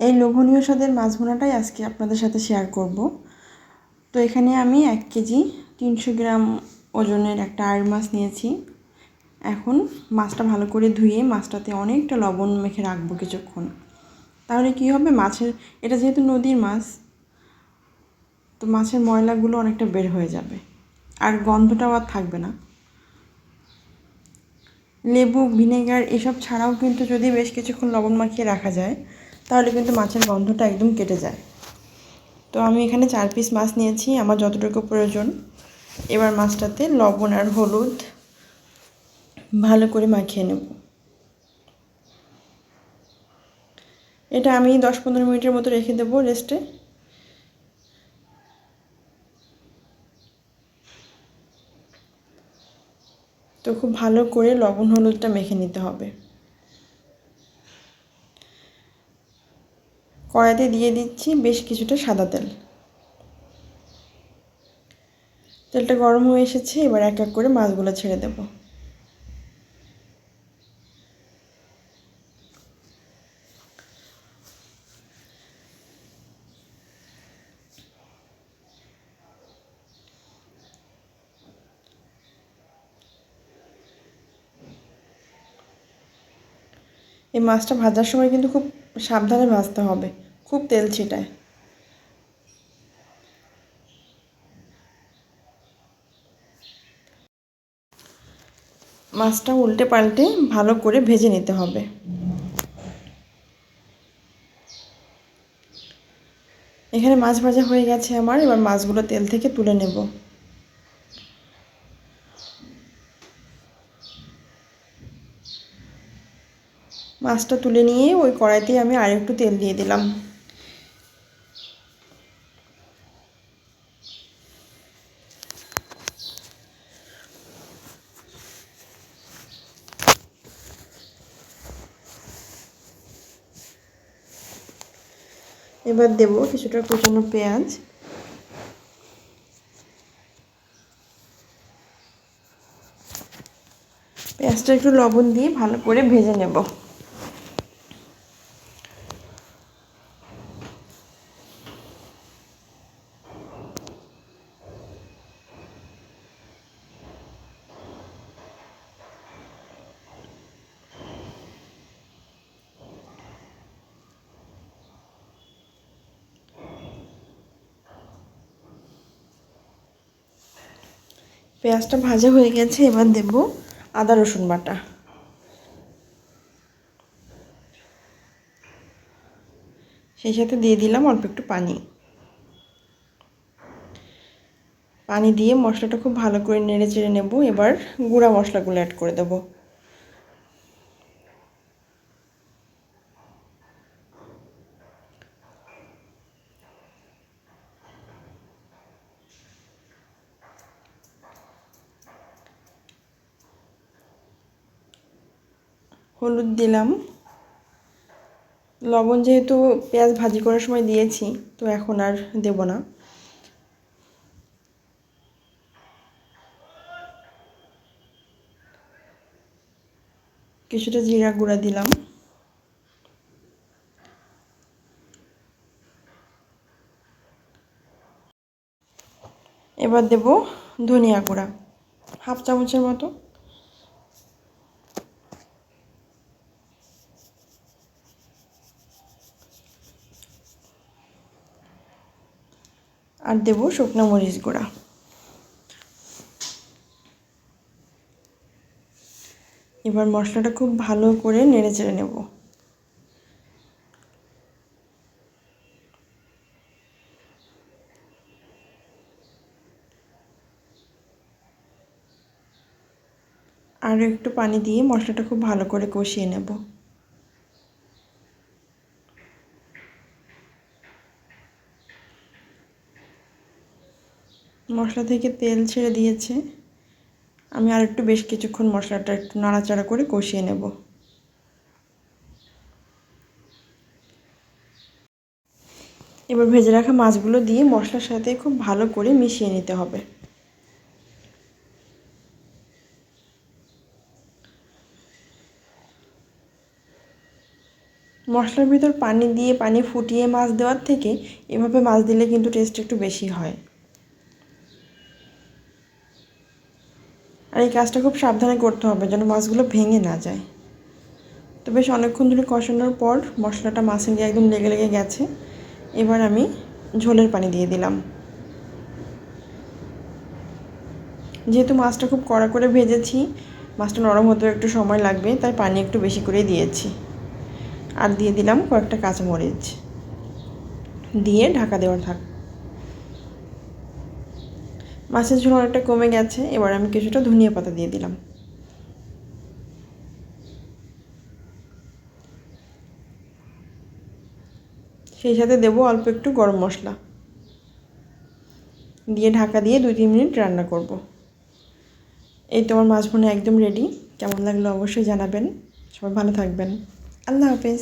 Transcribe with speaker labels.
Speaker 1: এই লোভনীয় স্বাদের মাছ ভুনাটাই আজকে আপনাদের সাথে শেয়ার করব। তো এখানে আমি এক কেজি তিনশো গ্রাম ওজনের একটা আয়ের মাছ নিয়েছি। এখন মাছটা ভালো করে ধুয়ে মাছটাতে অনেকটা লবণ মেখে রাখব কিছুক্ষণ। তাহলে কী হবে? মাছের, এটা যেহেতু নদীর মাছ, তো মাছের ময়লাগুলো অনেকটা বের হয়ে যাবে। আর গন্ধটাও আর থাকবে না। লেবু, ভিনেগার এসব ছাড়াও কিন্তু যদি বেশ কিছুক্ষণ লবণ মাখিয়ে রাখা যায় তাহলে কিন্তু মাছের গন্ধটা একদম কেটে যায়। তো আমি এখানে চার পিস মাছ নিয়েছি, আমার যতটুকু প্রয়োজন। এবার মাছটাতে লবণ আর হলুদ ভালো করে মাখিয়ে নেব। এটা আমি দশ পনেরো মিনিটের মতো রেখে দেবো রেস্টে। তো খুব ভালো করে লবণ হলুদটা মেখে নিতে হবে। কড়াইতে দিয়ে দিচ্ছি বেশ কিছুটা সাদা তেল। তেলটা গরম হয়ে এসেছে, এবার এক এক করে মাছগুলো ছেড়ে দেব। এই মাছটা ভাজার সময় কিন্তু খুব সাবধানে ভাজতে হবে। খুব তেল ছিটায়। মাছটা উল্টে পাল্টে ভালো করে ভেজে নিতে হবে। এখানে মাছ ভাজা হয়ে গেছে আমার। এবার মাছগুলো তেল থেকে তুলে নেব। মাছটা তুলে নিয়ে ওই কড়াইতে আমি আর একটু তেল দিয়ে দিলাম। এবার দেব কিছুটা কুচানো পেঁয়াজ। পেঁয়াজটা একটু লবণ দিয়ে ভালো করে ভেজে নেব। পেঁয়াজটা ভাজা হয়ে গেছে, এবার দেব আদা রসুন বাটা। সেই সাথে দিয়ে দিলাম অল্প একটু পানি। পানি দিয়ে মশলাটা খুব ভালো করে নেড়ে চেড়ে নেব। এবার গুঁড়া মশলাগুলো অ্যাড করে দেবো। হলুদ দিলাম। লবণ যেহেতু পেঁয়াজ ভাজি করার সময় দিয়েছি, তো এখন আর দেব না। কিছুটা জিরা গুঁড়া দিলাম। এবার দেব ধনিয়া গুঁড়া, হাফ চামচের মতো। আর দেবো শুকনো মরিচ গুঁড়া। এবার মশলাটা খুব ভালো করে নেড়ে চেড়ে নেব। আরও একটু পানি দিয়ে মশলাটা খুব ভালো করে কষিয়ে নেব। মশলা থেকে তেল ছেড়ে দিয়েছে। আমি আর একটু বেশ কিছুক্ষণ মশলাটা একটু নাড়াচাড়া করে কষিয়ে নেব। এবার ভেজে রাখা মাছগুলো দিয়ে মশলার সাথে খুব ভালো করে মিশিয়ে নিতে হবে। মশলার ভিতর পানি দিয়ে পানি ফুটিয়ে মাছ দেওয়ার থেকে এভাবে মাছ দিলে কিন্তু টেস্ট একটু বেশি হয়। আর এই কাজটা খুব সাবধানে করতে হবে যেন মাছগুলো ভেঙে না যায়। তো বেশ অনেকক্ষণ ধরে কষানোর পর মশলাটা মাছে গিয়ে একদম লেগে লেগে গেছে। এবার আমি ঝোলের পানি দিয়ে দিলাম। যেহেতু মাছটা খুব কড়া করে ভেজেছি, মাছটা নরম হতেও একটু সময় লাগবে, তাই পানি একটু বেশি করেই দিয়েছি। আর দিয়ে দিলাম কয়েকটা কাঁচামরিচ। দিয়ে ঢাকা দেওয়ার থাক মাছের ঝোল অনেকটা কমে গেছে, এবার আমি কিছুটা ধনিয়া পাতা দিয়ে দিলাম। সেই সাথে দেবো অল্প একটু গরম মশলা। দিয়ে ঢাকা দিয়ে দুই তিন মিনিট রান্না করব। এই তোমার মাছ একদম রেডি কেমন লাগল অবশ্যই জানাবেন। সবাই ভালো থাকবেন। আল্লাহ হাফেজ।